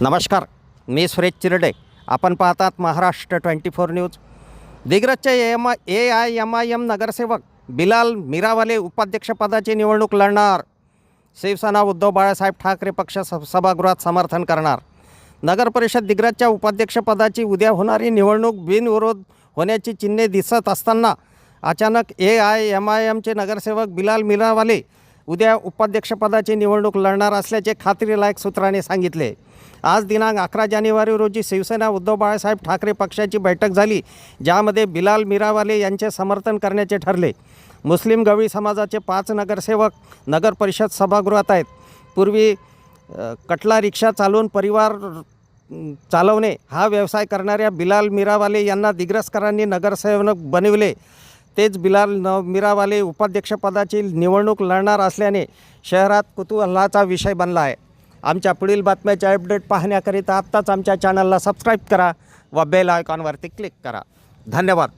नमस्कार मी सुरेश चिरडे. आपण पाहतात Maharashtra twenty four news. दिग्रजचे M A I M I M नगरसेवक बिलाल मीरावाले उपाध्यक्षपदाची निवडणूक लढणार. शिवसेना उद्धव बाळासाहेब ठाकरे पक्ष स सभागृहात समर्थन करणार. नगर परिषद दिग्रजच्या उपाध्यक्षपदाची उद्या होणारी निवडणूक बिनविरोध होण्याची चिन्हे दिसत असताना अचानक ए आय एम आय एमचे नगरसेवक बिलाल मिरावाले उद्या उपाध्यक्षपदाची निवडणूक लढणार असल्याचे खात्रीलायक सूत्रांनी सांगितले. आज दिनांक अकरा जानेवारी रोजी शिवसेना उद्धव बाळासाहेब ठाकरे पक्षाची बैठक झाली ज्यामध्ये बिलाल मीरावाले यांचे समर्थन करण्याचे ठरले. मुस्लिम गवळी समाजाचे पाच नगरसेवक नगर परिषद सभागृहात आहेत. पूर्वी कटला रिक्षा चालवून परिवार चालवणे हा व्यवसाय करणाऱ्या बिलाल मिरावाले यांना दिग्रसकरांनी नगरसेवक बनविले. तेच बिलाल न उपाध्यक्षपदाची निवडणूक लढणार असल्याने शहरात कुतूहलाचा विषय बनला आहे. आमच्या पुढील बातम्याचे अपडेट पाहण्याकरिता आत्ताच आमच्या चॅनलला सबस्क्राईब करा व बेल आयकॉनवरती क्लिक करा. धन्यवाद.